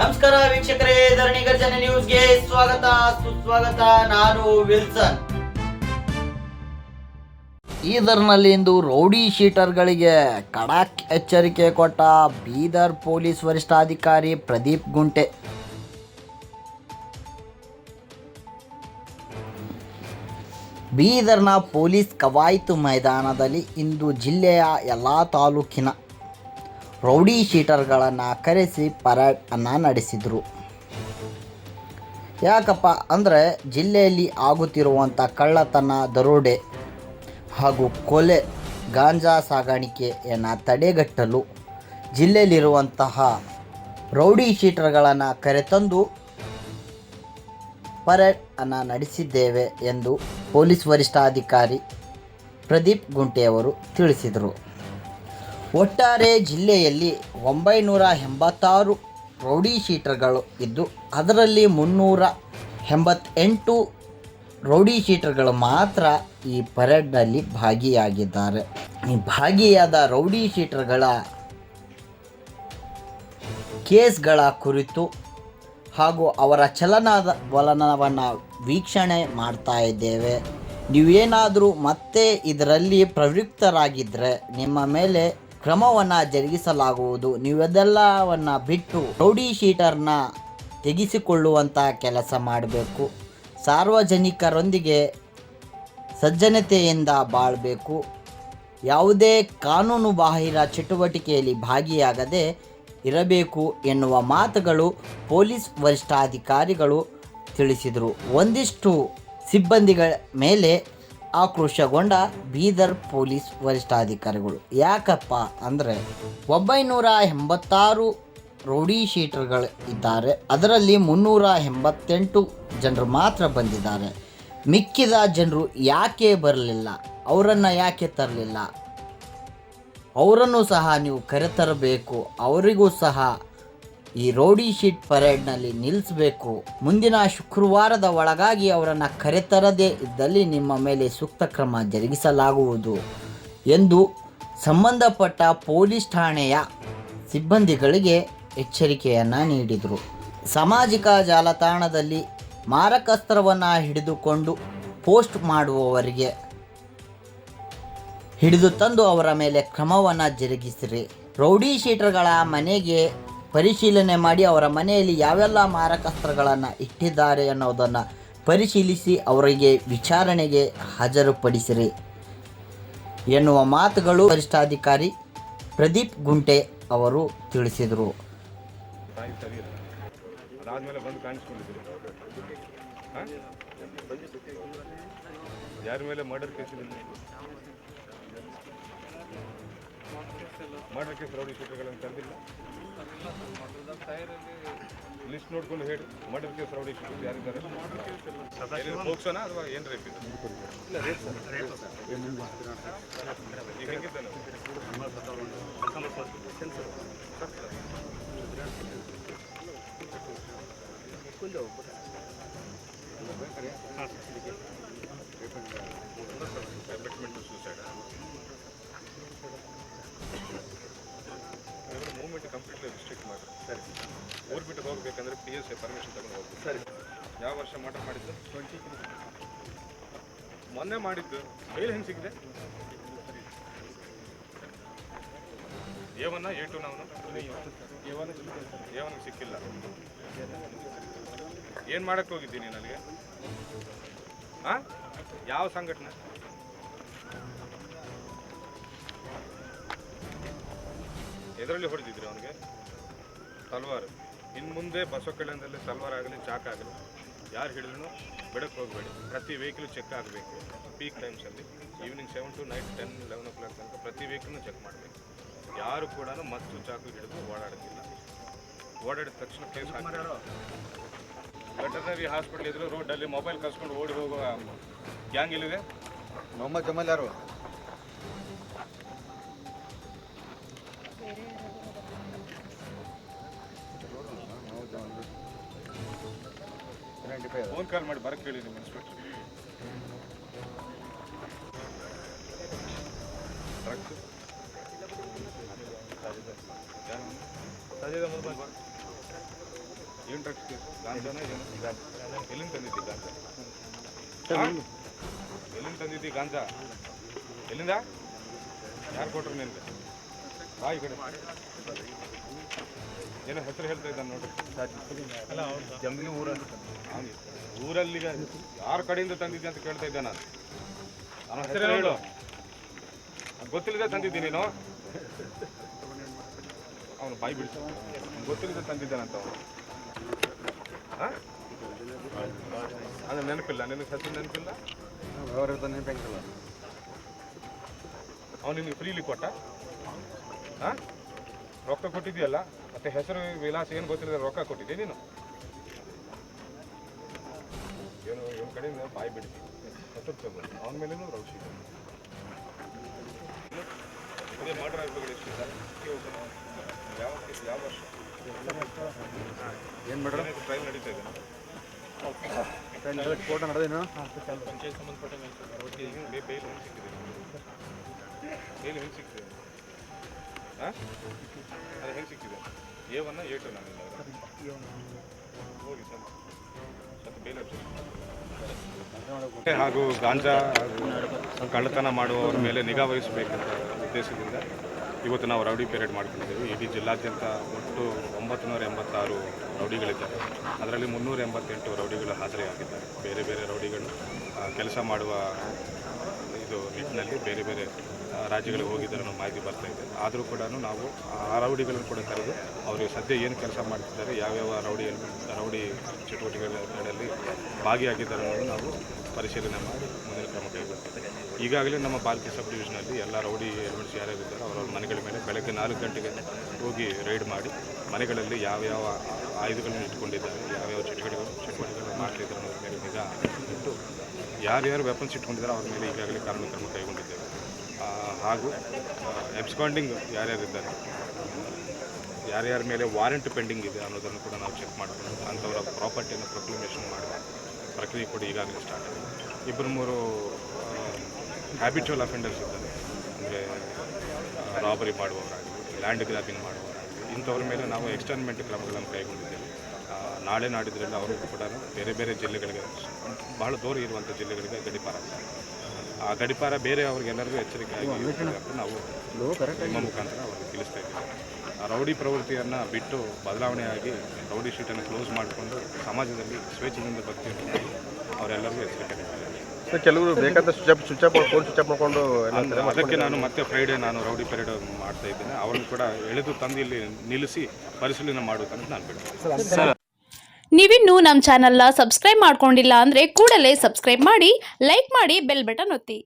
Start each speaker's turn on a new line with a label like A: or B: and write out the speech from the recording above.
A: ನಮಸ್ಕಾರ ವೀಕ್ಷಕರೇ, ಧರಣಿ ಗರ್ಜನೆ ನ್ಯೂಸ್ಗೆ ಸ್ವಾಗತ, ಸುಸ್ವಾಗತ, ನಾನು ವಿಲ್ಸನ್. ಈದರ್ನಲ್ಲಿ ಇಂದು ರೌಡಿ ಶೀಟರ್ಗಳಿಗೆ ಕಡಾಕ್ ಎಚ್ಚರಿಕೆ ಕೊಟ್ಟ ಬೀದರ್ ಪೊಲೀಸ್ ವರಿಷ್ಠಾಧಿಕಾರಿ ಪ್ರದೀಪ್ ಗುಂಟೆ. ಬೀದರ್ನ ಪೊಲೀಸ್ ಕವಾಯಿತು ಮೈದಾನದಲ್ಲಿ ಇಂದು ಜಿಲ್ಲೆಯ ಎಲ್ಲ ತಾಲೂಕಿನ ರೌಡಿ ಶೀಟರ್ಗಳನ್ನು ಕರೆಸಿ ಪರೇಡ್ ಅನ್ನು ನಡೆಸಿದರು. ಯಾಕಪ್ಪ ಅಂದರೆ ಜಿಲ್ಲೆಯಲ್ಲಿ ಆಗುತ್ತಿರುವಂಥ ಕಳ್ಳತನ, ದರೋಡೆ ಹಾಗೂ ಕೊಲೆ ಗಾಂಜಾ ಸಾಗಾಣಿಕೆಯನ್ನು ತಡೆಗಟ್ಟಲು ಜಿಲ್ಲೆಯಲ್ಲಿರುವಂತಹ ರೌಡಿ ಶೀಟರ್ಗಳನ್ನು ಕರೆತಂದು ಪರೇಡ್ ಅನ್ನು ನಡೆಸಿದ್ದೇವೆ ಎಂದು ಪೊಲೀಸ್ ವರಿಷ್ಠಾಧಿಕಾರಿ ಪ್ರದೀಪ್ ಗುಂಟೆಯವರು ತಿಳಿಸಿದರು. ಒಟ್ಟಾರೆ ಜಿಲ್ಲೆಯಲ್ಲಿ ಒಂಬೈನೂರ ಎಂಬತ್ತಾರು ರೌಡಿ ಶೀಟರ್ಗಳು ಇದ್ದು, ಅದರಲ್ಲಿ ಮುನ್ನೂರ ಎಂಬತ್ತೆಂಟು ರೌಡಿ ಶೀಟರ್ಗಳು ಮಾತ್ರ ಈ ಪರೇಡ್ನಲ್ಲಿ ಭಾಗಿಯಾಗಿದ್ದಾರೆ. ಈ ಭಾಗಿಯಾದ ರೌಡಿ ಶೀಟರ್ಗಳ ಕೇಸ್ಗಳ ಕುರಿತು ಹಾಗೂ ಅವರ ಚಲನದ ವಲನವನ್ನು ವೀಕ್ಷಣೆ ಮಾಡ್ತಾ ಇದ್ದೇವೆ. ನೀವೇನಾದರೂ ಮತ್ತೆ ಇದರಲ್ಲಿ ಪ್ರವೃತ್ತರಾಗಿದ್ದರೆ ನಿಮ್ಮ ಮೇಲೆ ಕ್ರಮವನ್ನು ಜರುಗಿಸಲಾಗುವುದು. ನೀವೆಲ್ಲವನ್ನು ಬಿಟ್ಟು ರೌಡಿ ಶೀಟರ್ನ ತೆಗೆಸಿಕೊಳ್ಳುವಂಥ ಕೆಲಸ ಮಾಡಬೇಕು. ಸಾರ್ವಜನಿಕರೊಂದಿಗೆ ಸಜ್ಜನತೆಯಿಂದ ಬಾಳಬೇಕು. ಯಾವುದೇ ಕಾನೂನು ಬಾಹಿರ ಚಟುವಟಿಕೆಯಲ್ಲಿ ಭಾಗಿಯಾಗದೆ ಇರಬೇಕು ಎನ್ನುವ ಮಾತುಗಳು ಪೊಲೀಸ್ ವರಿಷ್ಠಾಧಿಕಾರಿಗಳು ತಿಳಿಸಿದರು. ಒಂದಿಷ್ಟು ಸಿಬ್ಬಂದಿಗಳ ಮೇಲೆ ಆಕ್ರೋಶಗೊಂಡ ಬೀದರ್ ಪೊಲೀಸ್ ವರಿಷ್ಠಾಧಿಕಾರಿಗಳು. ಯಾಕಪ್ಪ ಅಂದರೆ ಒಂಬೈನೂರ ಎಂಬತ್ತಾರು ರೌಡಿ ಶೀಟರ್ಗಳು ಇದ್ದಾರೆ. ಅದರಲ್ಲಿ ಮುನ್ನೂರ ಎಂಬತ್ತೆಂಟು ಜನರು ಮಾತ್ರ ಬಂದಿದ್ದಾರೆ. ಮಿಕ್ಕಿದ ಜನರು ಯಾಕೆ ಬರಲಿಲ್ಲ? ಅವರನ್ನು ಯಾಕೆ ತರಲಿಲ್ಲ? ಅವರನ್ನು ಸಹ ನೀವು ಕರೆತರಬೇಕು. ಅವರಿಗೂ ಸಹ ಈ ರೋಡಿ ಶೀಟ್ ಪರೇಡ್ನಲ್ಲಿ ನಿಲ್ಲಿಸಬೇಕು ಮುಂದಿನ ಶುಕ್ರವಾರದ ಒಳಗಾಗಿ ಅವರನ್ನು ಕರೆತರದೇ ಇದ್ದಲ್ಲಿ ನಿಮ್ಮ ಮೇಲೆ ಸೂಕ್ತ ಕ್ರಮ ಜರುಗಿಸಲಾಗುವುದು ಎಂದು ಸಂಬಂಧಪಟ್ಟ ಪೊಲೀಸ್ ಠಾಣೆಯ ಸಿಬ್ಬಂದಿಗಳಿಗೆ ಎಚ್ಚರಿಕೆಯನ್ನು ನೀಡಿದರು. ಸಾಮಾಜಿಕ ಜಾಲತಾಣದಲ್ಲಿ ಮಾರಕಾಸ್ತ್ರವನ್ನು ಹಿಡಿದುಕೊಂಡು ಪೋಸ್ಟ್ ಮಾಡುವವರಿಗೆ ಹಿಡಿದು ತಂದು ಅವರ ಮೇಲೆ ಕ್ರಮವನ್ನು ಜರುಗಿಸಿರಿ. ರೌಡಿ ಶೀಟರ್ಗಳ ಮನೆಗೆ ಪರಿಶೀಲನೆ ಮಾಡಿ ಅವರ ಮನೆಯಲ್ಲಿ ಯಾವೆಲ್ಲ ಮಾರಕಾಸ್ತ್ರಗಳನ್ನು ಇಟ್ಟಿದ್ದಾರೆ ಅನ್ನೋದನ್ನು ಪರಿಶೀಲಿಸಿ ಅವರಿಗೆ ವಿಚಾರಣೆಗೆ ಹಾಜರುಪಡಿಸಿರಿ. ಎನ್ನುವ ಮಾತುಗಳು ವರಿಷ್ಠಾಧಿಕಾರಿ ಪ್ರದೀಪ್ ಗುಂಟೆ ಅವರು ತಿಳಿಸಿದರು.
B: ಯಾರ ಮೇಲೆ ಮರ್ಡರ್ ಕೇಸ್ ಇದೆ ಪ್ರೌಢಿ ಶೂಟರ್ಗಳನ್ನು ತಂದಿಲ್ಲ. ಲಿಸ್ಟ್ ನೋಡ್ಕೊಂಡು ಹೇಳಿ ಮರ್ಡರ್ ಕೇಸ್ ರೌಡಿ ಶೀಟರ್ ಯಾರಿದ್ದಾರೆ ಹೋಗ್ಸೋಣ ಅಥವಾ ಏನು ರೇಪ್ ಇದೆ? ಈಗ ಹೆಂಗಿದ್ದಾನೆ? ಹಾಂ ಅಬೆಟ್ಮೆಂಟ್ ಬಿಟ್ಟು ಹೋಗ್ಬೇಕಂದ್ರೆ ಪಿ ಎಸ್ ಸಿ ಪರ್ಮಿಷನ್ ತಗೊಂಡು ಹೋಗ್ಬೇಕು. ಸರಿ. ಯಾವ ವರ್ಷ ಮಟರ್ ಮಾಡಿದ್ದು? ಟ್ವೆಂಟಿ ಮೊನ್ನೆ ಮಾಡಿದ್ದು. ಬೇಲ್ ಹೆಂಗೆ ಸಿಗಿದೆ ಏವನ್ನ ಟು ನಾವು ಏವನಿಗೆ ಸಿಕ್ಕಿಲ್ಲ. ಏನು ಮಾಡಕ್ಕೆ ಹೋಗಿದ್ದೀನಿ ನನಗೆ? ಹಾಂ ಯಾವ ಸಂಘಟನೆ? ಎದರಲ್ಲಿ ಹೊಡೆದಿದ್ರಿ ಅವನಿಗೆ? ತಲ್ವಾರ್. ಇನ್ನು ಮುಂದೆ ಬಸವ ಕಲ್ಯಾಣದಲ್ಲಿ ತಲ್ವಾರ್ ಆಗಲಿ ಚಾಕ್ ಆಗಲಿ ಯಾರು ಹಿಡಿದ್ರು ಬಿಡಕ್ಕೆ ಹೋಗಬೇಡಿ. ಪ್ರತಿ ವೆಹಿಕಲ್ ಚೆಕ್ ಆಗಬೇಕು. Peak ಟೈಮ್ಸಲ್ಲಿ evening seven to night ten eleven o'clock ತನಕ ಪ್ರತಿ ವೆಹಿಕಲ್ನೂ ಚೆಕ್ ಮಾಡಬೇಕು. ಯಾರು ಕೂಡ ಮತ್ತು ಚಾಕು ಹಿಡಿದು ಓಡಾಡೋದಿಲ್ಲ. ಓಡಾಡಿದ ತಕ್ಷಣ ಕೇಸ್ ಹಾಕ್ತಾರೆ ವೆಟರ್ನರಿ ಹಾಸ್ಪಿಟ್ಲ್ ಇದ್ರು ರೋಡಲ್ಲಿ ಮೊಬೈಲ್ ಕಸ್ಕೊಂಡು ಓಡಿ ಹೋಗುವ ಗ್ಯಾಂಗ್ ಇಲ್ಲಿದೆ
C: ಮೊಹಮ್ಮದ್ ಜಮಲ್ ಯಾರು?
B: ಫೋನ್ ಕಾಲ್ ಮಾಡಿ ಬರಕ್ಕೆ ಹೇಳಿ ನಿಮ್ಮ ಇನ್ಸ್ಪೆಕ್ಟರ್ ಡ್ರಗ್ಸ್ ಸಾಜಿದ ಮುಂದೆ ಬಾ. ಏನು ಡ್ರಗ್ಸ್ ಕೇಸು ಗಾಂಜಾನ ಏನು ಎಲ್ಲಿಂದ ತಂದಿದ್ದಿ ಗಾಂಜಾ ಹಾ? ಎಲ್ಲಿಂದ ತಂದಿದ್ದಿ ಗಾಂಜಾ ಎಲ್ಲಿಂದ ಯಾರು ಕೊಟ್ರು ನಿನಗೆ ಬಾಯಿ ಕಡೆ. ಏನೋ ಹೆಸರು ಹೇಳ್ತಾ ಇದ್ದಾನೆ ನೋಡ್ರಿ
C: ಜಮೀನು ಊರಲ್ಲಿ
B: ಊರಲ್ಲಿ ಯಾರ ಕಡೆಯಿಂದ ತಂದಿದ್ದೆ ಅಂತ ಕೇಳ್ತಾ ಇದ್ದೆ ನಾನು. ಅವನ ಹೆಸರು ಹೇಳು. ಗೊತ್ತಿಲ್ಲದೆ ತಂದಿದ್ದೀನಿ ನೀನು. ಅವನು ಬಾಯಿ ಬಿಡಿಸ ಗೊತ್ತಿಲ್ಲದೆ ತಂದಿದ್ದಾನಂತ ಅವನು. ಅದು ನೆನಪಿಲ್ಲ ನಿನಗೆ ಹೆಸರು ನೆನಪಿಲ್ಲ?
C: ವ್ಯವಹಾರ ನೆನಪಿಲ್ಲ.
B: ಅವನು ನಿಮಗೆ ಫ್ರೀಲಿ ಕೊಟ್ಟ? ಹಾಂ ರೊಕ್ಕ ಕೊಟ್ಟಿದ್ಯಲ್ಲ ಮತ್ತೆ ಹೆಸರು ವಿಳಾಸ ಏನು ಗೊತ್ತಿಲ್ಲ ರೊಕ್ಕ ಕೊಟ್ಟಿದ್ದೆ ನೀನು? ಏನು ಇವ್ನ ಕಡೆಯಿಂದ ಬಾಯಿ ಬಿಡ್ತೀನಿ ಹೆಸರು ತಗೊಂಡು ಅವನ ಮೇಲೇನು ರೌಶಿ ಇದೇ. ಮರ್ಡರ್ ಆಗಬೇಕು ಎಷ್ಟು ಸರ್. ಯಾವ ಯಾವ ವರ್ಷ?
C: ಏನು ಮಾಡ್ರ
B: ಟ್ರೈಲ್ ನಡೀತಾ ಇದೆ
C: ಫೋಟೋ ನಡೆದೇನು
B: ಪಂಚಾಯತ್ ಸಂಬಂಧಪಟ್ಟ ಬೇಲ್ ಹೆಂಗೆ ಸಿಕ್ಕಿದೆ ಬೇಲ್ ಹೆಂಗೆ ಸಿಕ್ಕಿದೆ? ಹಾಂ ಅದು ಹೆಂಗೆ ಸಿಕ್ಕಿದೆ ಎ ಎ ಟು ಹೋಗಿ, ಸರ್. ಹಾಗೂ. ಗಾಂಜಾ ಹಾಗೂ ಕಳ್ಳತನ ಮಾಡುವವರ ಮೇಲೆ ನಿಗಾ ವಹಿಸಬೇಕಂತ ಉದ್ದೇಶದಿಂದ ಇವತ್ತು ನಾವು ರೌಡಿ ಪೇರೇಡ್ ಮಾಡ್ಕೊಂಡಿದ್ದೇವೆ. ಇಡೀ ಜಿಲ್ಲಾದ್ಯಂತ ಒಟ್ಟು ಒಂಬತ್ತು ನೂರ ಎಂಬತ್ತಾರು ರೌಡಿಗಳಿದ್ದಾರೆ. ಅದರಲ್ಲಿ ಮುನ್ನೂರ ಎಂಬತ್ತೆಂಟು ರೌಡಿಗಳು ಹಾಜರಿಯಾಗಿದ್ದಾರೆ. ಬೇರೆ ಬೇರೆ ರೌಡಿಗಳು ಕೆಲಸ ಮಾಡುವ ಇದು ನಿಟ್ಟಿನಲ್ಲಿ ಬೇರೆ ಬೇರೆ ರಾಜ್ಯಗಳಿಗೆ ಹೋಗಿದ್ದಾರೆ ಅನ್ನೋ ಮಾಹಿತಿ ಬರ್ತಾ ಇದೆ. ಆದರೂ ಕೂಡ ನಾವು ಆ ರೌಡಿಗಳನ್ನು ಕೂಡ ಕರೆದು ಅವರಿಗೆ ಸದ್ಯ ಏನು ಕೆಲಸ ಮಾಡ್ತಿದ್ದಾರೆ, ಯಾವ್ಯಾವ ರೌಡಿ ರೌಡಿ ಚಟುವಟಿಕೆಗಳಲ್ಲಿ ಭಾಗಿಯಾಗಿದ್ದಾರೆ ಅನ್ನೋದು ನಾವು ಪರಿಶೀಲನೆ ಮಾಡಿ ಮುಂದಿನ ಕ್ರಮ ಕೈಗೊಳ್ಳುತ್ತೇವೆ ಈಗಾಗಲೇ ನಮ್ಮ ಬಾಲ್ಕಿ ಸಬ್ ಡಿವಿಷನಲ್ಲಿ ಎಲ್ಲ ರೌಡಿ ಎಲಿಮೆಂಟ್ಸ್ ಯಾರ್ಯಾರಿದ್ದಾರೆ ಅವರವ್ರ ಮನೆಗಳ ಮೇಲೆ ಬೆಳಗ್ಗೆ ನಾಲ್ಕು ಗಂಟೆಗೆ ಹೋಗಿ ರೈಡ್ ಮಾಡಿ ಮನೆಗಳಲ್ಲಿ ಯಾವ್ಯಾವ ಆಯುಧಗಳನ್ನು ಇಟ್ಕೊಂಡಿದ್ದಾರೆ. ಯಾವ್ಯಾವ ಚಟುವಟಿಕೆಗಳು ಚಟುವಟಿಕೆಗಳು ಮಾಡ್ತಿದ್ದಾರೆ ಅನ್ನೋದ್ರ ಮೇಲೆ ನಿಗಾ ಇಟ್ಟು ಯಾರ್ಯಾರು ವೆಪನ್ಸ್ ಇಟ್ಕೊಂಡಿದ್ದಾರೆ ಅವ್ರ ಮೇಲೆ ಈಗಾಗಲೇ ಕಾನೂನು ಕ್ರಮ ಕೈಗೊಂಡಿದ್ದೇವೆ. ಹಾಗೂ ಎಬ್ಸ್ಕಾಂಡಿಂಗ್ ಯಾರ್ಯಾರಿದ್ದಾರೆ, ಯಾರ್ಯಾರ ಮೇಲೆ ವಾರೆಂಟ್ ಪೆಂಡಿಂಗ್ ಇದೆ ಅನ್ನೋದನ್ನು ಕೂಡ ನಾವು ಚೆಕ್ ಮಾಡಿಕೊಂಡು ಅಂಥವರ ಪ್ರಾಪರ್ಟಿಯನ್ನು ಪ್ರೊಕ್ಲಮೇಷನ್ ಮಾಡುವ ಪ್ರಕ್ರಿಯೆ ಕೂಡ ಈಗಾಗಲೇ ಸ್ಟಾರ್ಟ್ ಆಗಿದೆ. ಇಬ್ಬರು ಮೂರು ಹ್ಯಾಬಿಚುವಲ್ ಅಫೆಂಡರ್ಸ್ ಇದ್ದಾರೆ. ಅಂದರೆ ರಾಬರಿ ಮಾಡುವವರಾಗಲಿ ಲ್ಯಾಂಡ್ ಗ್ರಾಬಿಂಗ್ ಮಾಡುವವರಾಗಲಿ. ಇಂಥವ್ರ ಮೇಲೆ ನಾವು ಎಕ್ಸ್ಟರ್ನ್ಮೆಂಟ್ ಕ್ರಮಗಳನ್ನು ಕೈಗೊಂಡಿದ್ದೇವೆ. ನಾಳೆ ನಾಡಿದ್ರಲ್ಲಿ ಅವರು ಕೂಡ ಬೇರೆ ಬೇರೆ ಜಿಲ್ಲೆಗಳಿಗೆ, ಬಹಳ ದೂರ ಇರುವಂಥ ಜಿಲ್ಲೆಗಳಿಗೆ ಗಡಿಪಾರ ಆ ಗಡಿಪಾರ ಬೇರೆ ಅವ್ರಿಗೆಲ್ಲರಿಗೂ ಎಚ್ಚರಿಕೆ ಆಗಿ ನಾವು ನಿಮ್ಮ ಮುಖಾಂತರ ಅವ್ರಿಗೆ ತಿಳಿಸ್ತಾ ಇದ್ದೀವಿ. ಆ ರೌಡಿ ಪ್ರವೃತ್ತಿಯನ್ನು ಬಿಟ್ಟು ಬದಲಾವಣೆಯಾಗಿ ರೌಡಿ ಶೀಟನ್ನು ಕ್ಲೋಸ್ ಮಾಡಿಕೊಂಡು ಸಮಾಜದಲ್ಲಿ ಸ್ವೇಚ್ಛೆಯಿಂದ ಭಕ್ತಿಯನ್ನು ಅವರೆಲ್ಲರಿಗೂ ಎಚ್ಚರಿಕೆ
C: ಸರ್ ಕೆಲವರು ಬೇಕಾದ switch off switch up phone switch off ಮಾಡ್ಕೊಂಡು
B: ಅಂದ್- ಅದಕ್ಕೆ ನಾನು ಮತ್ತೆ ಫ್ರೈಡೇ ನಾನು ರೌಡಿ ಪೆರೇಡ್ ಮಾಡ್ತಾ ಇದ್ದೇನೆ. ಅವರನ್ನು ಕೂಡ ಎಳೆದು ತಂದು ಇಲ್ಲಿ ನಿಲ್ಲಿಸಿ ಪರಿಶೀಲನೆ ಮಾಡುವುದಂತ ನಾನು ಬಿಡ್ತೇನೆ.
D: ನೀವಿನ್ನೂ ನಮ್ಮ ಚಾನಲ್ನ ಸಬ್ಸ್ಕ್ರೈಬ್ ಮಾಡ್ಕೊಂಡಿಲ್ಲ ಅಂದರೆ ಕೂಡಲೇ ಸಬ್ಸ್ಕ್ರೈಬ್ ಮಾಡಿ ಲೈಕ್ ಮಾಡಿ ಬೆಲ್ ಬಟನ್ ಒತ್ತಿ.